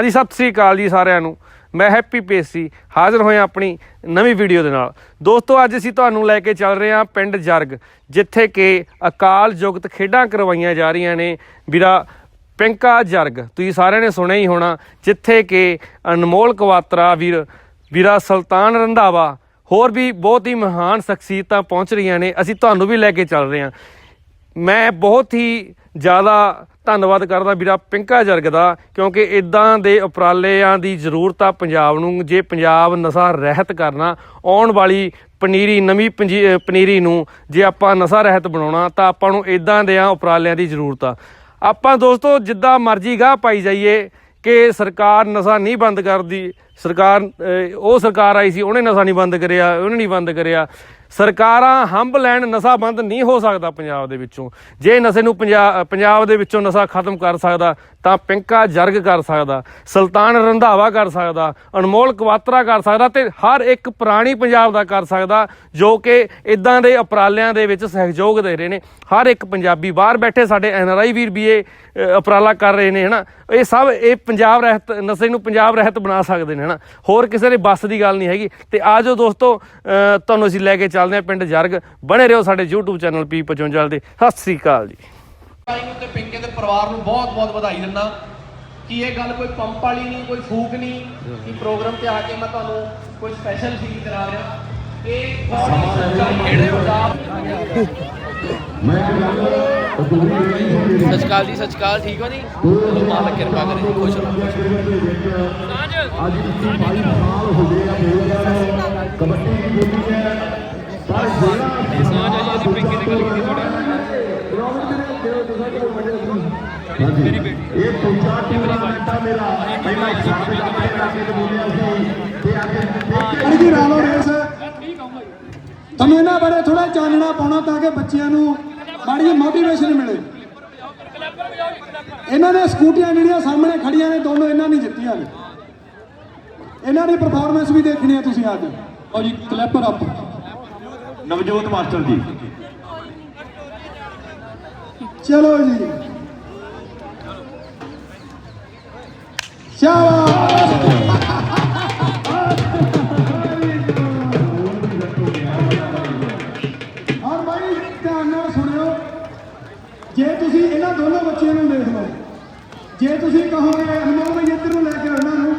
ਹਾਂਜੀ, ਸਤਿ ਸ੍ਰੀ ਅਕਾਲ ਜੀ ਸਾਰਿਆਂ ਨੂੰ। ਮੈਂ ਹੈਪੀ ਪੇਸੀ, ਹਾਜ਼ਰ ਹੋਇਆ ਆਪਣੀ ਨਵੀਂ ਵੀਡੀਓ ਦੇ ਨਾਲ। ਦੋਸਤੋ, ਅੱਜ ਅਸੀਂ ਤੁਹਾਨੂੰ ਲੈ ਕੇ ਚੱਲ ਰਹੇ ਹਾਂ ਪਿੰਡ ਜਰਗ, ਜਿੱਥੇ ਕਿ ਅਕਾਲ ਜੁਗਤ ਖੇਡਾਂ ਕਰਵਾਈਆਂ ਜਾ ਰਹੀਆਂ ਨੇ ਵੀਰਾ ਪਿੰਕਾ ਜਰਗ। ਤੁਸੀਂ ਸਾਰਿਆਂ ਨੇ ਸੁਣਿਆ ਹੀ ਹੋਣਾ, ਜਿੱਥੇ ਕਿ ਅਨਮੋਲ ਕਵਾਤਰਾ, ਵੀਰ, ਵੀਰਾ ਸੁਲਤਾਨ ਰੰਧਾਵਾ, ਹੋਰ ਵੀ ਬਹੁਤ ਹੀ ਮਹਾਨ ਸ਼ਖਸੀਅਤਾਂ ਪਹੁੰਚ ਰਹੀਆਂ ਨੇ। ਅਸੀਂ ਤੁਹਾਨੂੰ ਵੀ ਲੈ ਕੇ ਚੱਲ ਰਹੇ ਹਾਂ। ਮੈਂ ਬਹੁਤ ਹੀ ਜ਼ਿਆਦਾ ਧੰਨਵਾਦ ਕਰਦਾ ਵੀਰਾ ਪਿੰਕਾ ਜਰਗ ਦਾ, ਕਿਉਂਕਿ ਇਦਾਂ ਦੇ ਉਪਰਾਲਿਆਂ ਦੀ ਜ਼ਰੂਰਤ ਆ ਪੰਜਾਬ ਨੂੰ, ਜੇ ਪੰਜਾਬ ਨਸ਼ਾ ਰਹਿਤ ਕਰਨਾ, ਆਉਣ ਵਾਲੀ ਪਨੀਰੀ, ਨਵੀਂ ਪੰਜੀ- ਪਨੀਰੀ ਨੂੰ ਜੇ ਆਪਾਂ ਨਸ਼ਾ ਰਹਿਤ ਬਣਾਉਣਾ, ਤਾਂ ਆਪਾਂ ਨੂੰ ਇਦਾਂ ਦੇ ਆ ਉਪਰਾਲਿਆਂ ਦੀ ਜ਼ਰੂਰਤ ਆ। ਆਪਾਂ ਦੋਸਤੋ, ਜਿੱਦਾਂ ਮਰਜ਼ੀ ਗਾਹ ਪਾਈ ਜਾਈਏ ਕਿ ਸਰਕਾਰ ਨਸ਼ਾ ਨਹੀਂ ਬੰਦ ਕਰਦੀ, ਸਰਕਾਰ ਉਹ ਸਰਕਾਰ ਆਈ ਸੀ, ਉਹਨੇ ਨਸ਼ਾ ਨਹੀਂ ਬੰਦ ਕਰਿਆ, ਉਹਨੇ ਨਹੀਂ ਬੰਦ ਕਰਿਆ। ਸਰਕਾਰਾਂ ਹੰਬ ਲੈਣ ਨਸ਼ਾ ਬੰਦ ਨਹੀਂ ਹੋ ਸਕਦਾ ਪੰਜਾਬ ਦੇ ਵਿੱਚੋਂ। ਜੇ ਨਸ਼ੇ ਨੂੰ ਪੰਜਾਬ ਪੰਜਾਬ ਦੇ ਵਿੱਚੋਂ ਨਸ਼ਾ ਖਤਮ ਕਰ ਸਕਦਾ ਤਾਂ ਪਿੰਕਾ ਜਰਗ ਕਰ ਸਕਦਾ ਸੁਲਤਾਨ ਰੰਧਾਵਾ ਕਰ ਸਕਦਾ ਅਨਮੋਲ ਕਵਾਤਰਾ ਕਰ ਸਕਦਾ ਤੇ ਹਰ ਇੱਕ ਪੁਰਾਣੀ ਪੰਜਾਬ ਦਾ ਕਰ ਸਕਦਾ ਜੋ ਕਿ ਇਦਾਂ ਦੇ ਉਪਰਾਲਿਆਂ ਦੇ ਵਿੱਚ ਸਹਿਯੋਗ ਦੇ ਰਹੇ ਨੇ। ਹਰ ਇੱਕ ਪੰਜਾਬੀ ਬਾਹਰ ਬੈਠੇ ਸਾਡੇ ਐਨਆਰਆਈ ਵੀਰ ਵੀ ਇਹ ਅ, ਉਪਰਾਲਾ ਕਰ ਰਹੇ ਨੇ ਹਨਾ? ਇਹ ਸਭ ਇਹ ਪੰਜਾਬ ਰਹਿਤ ਨਸ਼ੇ ਨੂੰ ਪੰਜਾਬ ਰਹਿਤ ਬਣਾ ਸਕਦੇ ਨੇ ਹਨਾ? ਹੋਰ ਕਿਸੇ ਦੇ ਬੱਸ ਦੀ ਗੱਲ ਨਹੀਂ ਹੈਗੀ। ਤੇ ਆਜੋ ਦੋਸਤੋ ਤੁਹਾਨੂੰ ਅਸੀਂ ਲੈ ਕੇ ਚੱਲਦੇ ਹਾਂ ਪਿੰਡ ਜਰਗ। ਬਣੇ ਰਹੋ ਸਾਡੇ YouTube ਚੈਨਲ ਪੀ 55 ਦੇ ਸਤਿ ਸ੍ਰੀ ਅਕਾਲ ਜੀ। ਭਾਈ ਨੂੰ ਤੇ ਪਿੰਕੇ ਦੇ ਪਰਿਵਾਰ ਨੂੰ ਬਹੁਤ ਬਹੁਤ ਵਧਾਈ ਦਿੰਦਾ। ਕਿ ਇਹ ਗੱਲ ਕੋਈ ਪੰਪ ਵਾਲੀ ਨਹੀਂ ਕੋਈ ਫੂਕ ਨਹੀਂ ਕਿ ਪ੍ਰੋਗਰਾਮ ਤੇ ਆ ਕੇ ਮੈਂ ਤੁਹਾਨੂੰ ਕੋਈ ਸਪੈਸ਼ਲ ਫੀਲ ਕਰਾ ਰਿਹਾ। ਇਹ ਬਹੁਤ ਹੀ ਸੱਚਾਈ ਜਿਹੜੇ ਪੰਜਾਬ ਸਚਕਾਲ ਜੀ ਸਚਕਾਲ ਠੀਕ ਹੋ ਜੀ? ਚਲੋ ਮਾਲਕ ਕਿਰਪਾ ਕਰੇ ਜੀ ਖੁਸ਼ ਰਹੋ। ਖੁਸ਼ ਰਹੋ ਇਹ ਪੁੱਛਾ ਟੂਰਨਾਮੈਂਟ ਆ ਮੇਰਾ ਪਹਿਲਾਂ ਸਾਬਕਾ ਆਪਣੇ ਰਾਕੇ ਤੇ ਬੋਲਿਆ ਸੀ ਤੇ ਅੱਜ ਅੜੀ ਦੀ ਰਾਲੋ ਰੇਸ ਤੁਹਾਨੂੰ ਇਹਨਾਂ ਬਾਰੇ ਥੋੜਾ ਜਾਣਨਾ ਪਾਉਣਾ ਤਾਂ ਕਿ ਬੱਚਿਆਂ ਨੂੰ ਮਾੜੀ ਮੋਟੀਵੇਸ਼ਨ ਮਿਲੇ। ਇਹਨਾਂ ਨੇ ਸਕੂਟੀਆਂ ਜਿਹੜੀਆਂ ਸਾਹਮਣੇ ਖੜੀਆਂ ਨੇ, ਦੋਨੋਂ ਇਹਨਾਂ ਨੇ ਜਿੱਤੀਆਂ ਨੇ। ਇਹਨਾਂ ਦੀ ਪਰਫਾਰਮੈਂਸ ਵੀ ਦੇਖਣੀ ਹੈ ਤੁਸੀਂ ਅੱਜ। ਲਓ ਜੀ ਕਲੈਪਰ ਅਪ ਨਵਜੋਤ ਮਾਸਟਰ ਜੀ। ਚਲੋ ਜੀ। ਸ਼ਾਬਾਸ਼। ਔਰ ਭਾਈ ਧਿਆਨ ਨਾਲ ਸੁਣਿਓ। ਜੇ ਤੁਸੀਂ ਇਹਨਾਂ ਦੋਨੋਂ ਬੱਚਿਆਂ ਨੂੰ ਦੇਖ ਲਓ, ਜੇ ਤੁਸੀਂ ਕਹੋਗੇ ਅਨਮੋਲ ਭਾਈ ਇੱਧਰ ਨੂੰ ਲੈ ਕੇ ਉਹਨਾਂ ਨੂੰ।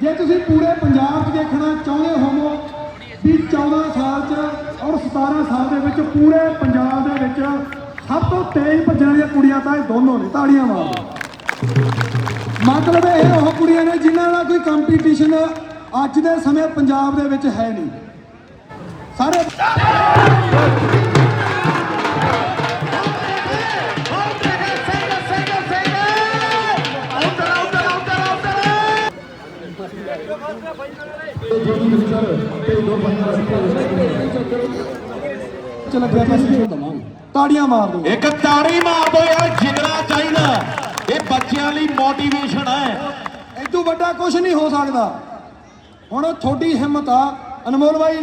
ਜੇ ਤੁਸੀਂ ਪੂਰੇ ਪੰਜਾਬ 'ਚ ਦੇਖਣਾ ਚਾਹੁੰਦੇ ਹੋਵੋ ਵੀ 14 ਔਰ 17 ਸਾਲ ਦੇ ਵਿੱਚ ਪੂਰੇ ਪੰਜਾਬ ਦੇ ਵਿੱਚ ਸਭ ਤੋਂ ਤੇਜ਼ ਭੱਜਣ ਵਾਲੀਆਂ ਕੁੜੀਆਂ ਤਾਂ ਇਹ ਦੋਨੋਂ ਨੇ, ਤਾੜੀਆਂ ਮਾਰੋ ਮਤਲਬ ਇਹ ਉਹ ਕੁੜੀਆਂ ਨੇ ਜਿਨ੍ਹਾਂ ਦਾ ਕੋਈ ਕੰਪੀਟੀਸ਼ਨ ਅੱਜ ਦੇ ਸਮੇਂ ਪੰਜਾਬ ਦੇ ਵਿੱਚ ਹੈ ਨਹੀਂ। ਸਾਰੇ ਤਾੜੀਆਂ ਮਾਰ ਦਿਓ। ਇੱਕ ਤਾੜੀ ਮਾਰ ਦੋ ਯਾਰ ਜਿਗਰਾ ਚਾਹੀਦਾ। ਇਹ ਬੱਚਿਆਂ ਲਈ ਮੋਟੀਵੇਸ਼ਨ ਹੈ। ਇਦੋਂ ਵੱਡਾ ਕੁਝ ਨਹੀਂ ਹੋ ਸਕਦਾ। ਹੁਣ ਤੁਹਾਡੀ ਹਿੰਮਤ ਆ। ਅਨਮੋਲ ਭਾਈ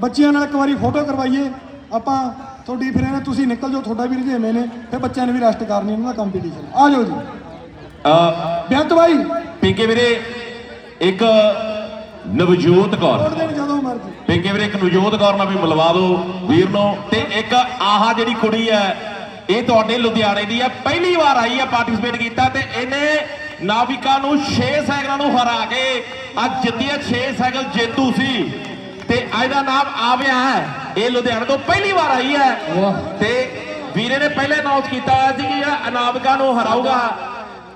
ਬੱਚਿਆਂ ਨਾਲ ਇੱਕ ਵਾਰੀ ਫੋਟੋ ਕਰਵਾਈਏ। ਆਪਾਂ ਤੁਹਾਡੀ ਫਿਰ ਇਹਨਾਂ ਤੁਸੀਂ ਨਿਕਲ ਜਾਓ ਤੁਹਾਡਾ ਵੀ ਰੁਝੇਵੇਂ ਨੇ। ਫਿਰ ਬੱਚਿਆਂ ਨੇ ਵੀ ਰੈਸਟ ਕਰਨੀ ਉਹਨਾਂ ਦਾ ਕੰਪੀਟੀਸ਼ਨ ਆ ਜਾਓ ਜੀ। ਅ ਬੇਅੰਤ ਭਾਈ ਪਿੰਕੇ ਵੀਰੇ ਇੱਕ ਨਵਜੋਤ ਕੌਰ। ਜਦੋਂ ਮਰਜ਼ੀ। ਪਿੰਕੇ ਵੀਰੇ ਇੱਕ ਨਵਜੋਤ ਕੌਰ ਨਾਲ ਵੀ ਮਿਲਵਾ ਦਿਓ ਵੀਰ ਨੂੰ ਤੇ ਇੱਕ ਆਹ ਜਿਹੜੀ ਕੁੜੀ ਹੈ ਇਹ ਤੁਹਾਡੇ ਲੁਧਿਆਣੇ ਦੀ ਹੈ। ਪਹਿਲੀ ਵਾਰ ਆਈ ਹੈ ਪਾਰਟਿਸਿਪੇਟ ਕੀਤਾ ਤੇ ਇਹਨੇ ਨਾਵਿਕਾ ਨੂੰ 6 ਸਾਈਕਲਾਂ ਨੂੰ ਹਰਾ ਕੇ ਅੱਜ ਜਿੱਤੀ ਹੈ 6 ਸਾਈਕਲ ਜੇਤੂ ਸੀ। ਤੇ ਅੱਜ ਦਾ ਨਾਮ ਆਵਿਆ ਹੈ। ਇਹ ਲੁਧਿਆਣੇ ਤੋਂ ਪਹਿਲੀ ਵਾਰ ਆਈ ਹੈ। ਤੇ ਵੀਰੇ ਨੇ ਪਹਿਲੇ ਅਨਾਉਂਸ ਕੀਤਾ ਸੀ ਕਿ ਇਹ ਅਨਾਵਿਕਾ ਨੂੰ ਹਰਾਊਗਾ।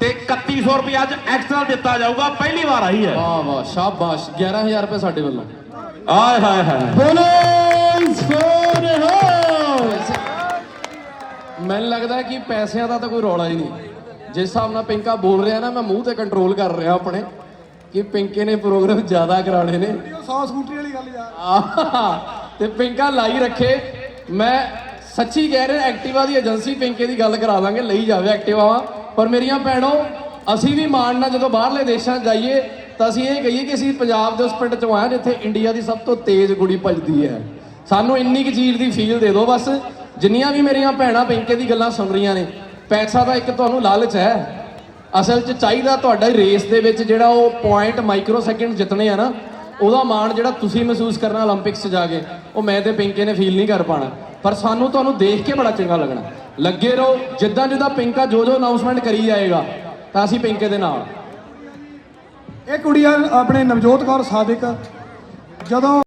ਤੇ 3100 ਰੁਪਏ ਅੱਜ ਐਕਸਟਰਾ ਦਿੱਤਾ ਜਾਊਗਾ ਪਹਿਲੀ ਵਾਰ ਆਈ ਹੈ। ਵਾਹ ਵਾਹ ਸ਼ਾਬਾਸ਼ 11000 ਰੁਪਏ ਸਾਡੇ ਵੱਲੋਂ। ਆਏ ਹਾਏ ਹਾਏ। ਬੋਲੇ ਸੋਨੇ ਮੈਨੂੰ ਲੱਗਦਾ ਕਿ ਪੈਸਿਆਂ ਦਾ ਤਾਂ ਕੋਈ ਰੌਲਾ ਹੀ ਨਹੀਂ। ਜਿਸ ਹਿਸਾਬ ਨਾਲ ਪਿੰਕਾ ਬੋਲ ਰਿਹਾ ਨਾ ਮੈਂ ਮੂੰਹ ਤੇ ਕੰਟਰੋਲ ਕਰ ਰਿਹਾ ਆਪਣੇ ਕਿ ਪਿੰਕੇ ਨੇ ਪ੍ਰੋਗਰਾਮ ਜ਼ਿਆਦਾ ਕਰਾਣੇ ਨੇ। 100 ਸਕੂਟਰੀ ਵਾਲੀ ਗੱਲ ਯਾਰ। ਤੇ ਪਿੰਕਾ ਲਾਈ ਰੱਖੇ। ਮੈਂ ਸੱਚੀ ਕਹਿ ਰਿਹਾ ਐਕਟਿਵਾ ਦੀ ਏਜੰਸੀ ਪਿੰਕੇ ਦੀ ਗੱਲ ਕਰਾ ਦਾਂਗੇ ਲਈ ਜਾਵੇ ਐਕਟਿਵਾ ਪਰ ਮੇਰੀਆਂ ਭੈਣੋ, ਅਸੀਂ ਵੀ ਮਾਣ ਨਾਲ ਜਦੋਂ ਬਾਹਰਲੇ ਦੇਸ਼ਾਂ ਜਾਈਏ, ਤਾਂ ਅਸੀਂ ਇਹ ਕਹੀਏ ਕਿ ਅਸੀਂ ਪੰਜਾਬ ਦੇ ਉਸ ਪਿੰਡ ਚੋਂ ਆਏ ਜਿੱਥੇ ਇੰਡੀਆ ਦੀ ਸਭ ਤੋਂ ਤੇਜ਼ ਗੁੜੀ ਭੱਜਦੀ ਹੈ। ਸਾਨੂੰ ਇੰਨੀ ਕੁ ਚੀਜ਼ ਦੀ ਫੀਲ ਦੇ ਦਿਓ ਬਸ। ਜਿੰਨੀਆਂ ਵੀ ਮੇਰੀਆਂ ਭੈਣਾਂ ਪਿੰਕੇ ਦੀ ਗੱਲਾਂ ਸੁਣ ਰਹੀਆਂ ਨੇ, ਪੈਸਾ ਦਾ ਇੱਕ ਤੁਹਾਨੂੰ ਲਾਲਚ ਹੈ। ਅਸਲ 'ਚ ਚਾਹੀਦਾ ਤੁਹਾਡਾ ਰੇਸ ਦੇ ਵਿੱਚ ਜਿਹੜਾ ਉਹ ਪੁਆਇੰਟ ਮਾਈਕਰੋ ਸੈਕਿੰਡ ਜਿੱਤਣੇ ਆ ਨਾ, ਉਹਦਾ ਮਾਣ ਜਿਹੜਾ ਤੁਸੀਂ ਮਹਿਸੂਸ ਕਰਨਾ 올림픽ਸ 'ਚ ਜਾ ਕੇ, ਉਹ ਮੈਂ ਤੇ ਪਿੰਕੇ ਨੇ ਫੀਲ ਨਹੀਂ ਕਰ ਪਾਣਾ। ਪਰ ਸਾਨੂੰ ਤੁਹਾਨੂੰ ਦੇਖ ਕੇ ਬੜਾ ਚੰਗਾ ਲੱਗਣਾ। ਲੱਗੇ ਰਹੋ, ਜਿੱਦਾਂ ਜਿੱਦਾਂ ਪਿੰਕਾ ਜੋ ਜੋ ਅਨਾਉਂਸਮੈਂਟ ਕਰੀ ਜਾਏਗਾ, ਤਾਂ ਅਸੀਂ ਪਿੰਕੇ ਦੇ ਨਾਲ। ਇਹ ਕੁੜੀਆਂ ਆਪਣੇ ਨਵਜੋਤ ਕੌਰ ਸਾਦਿਕ, ਜਦੋਂ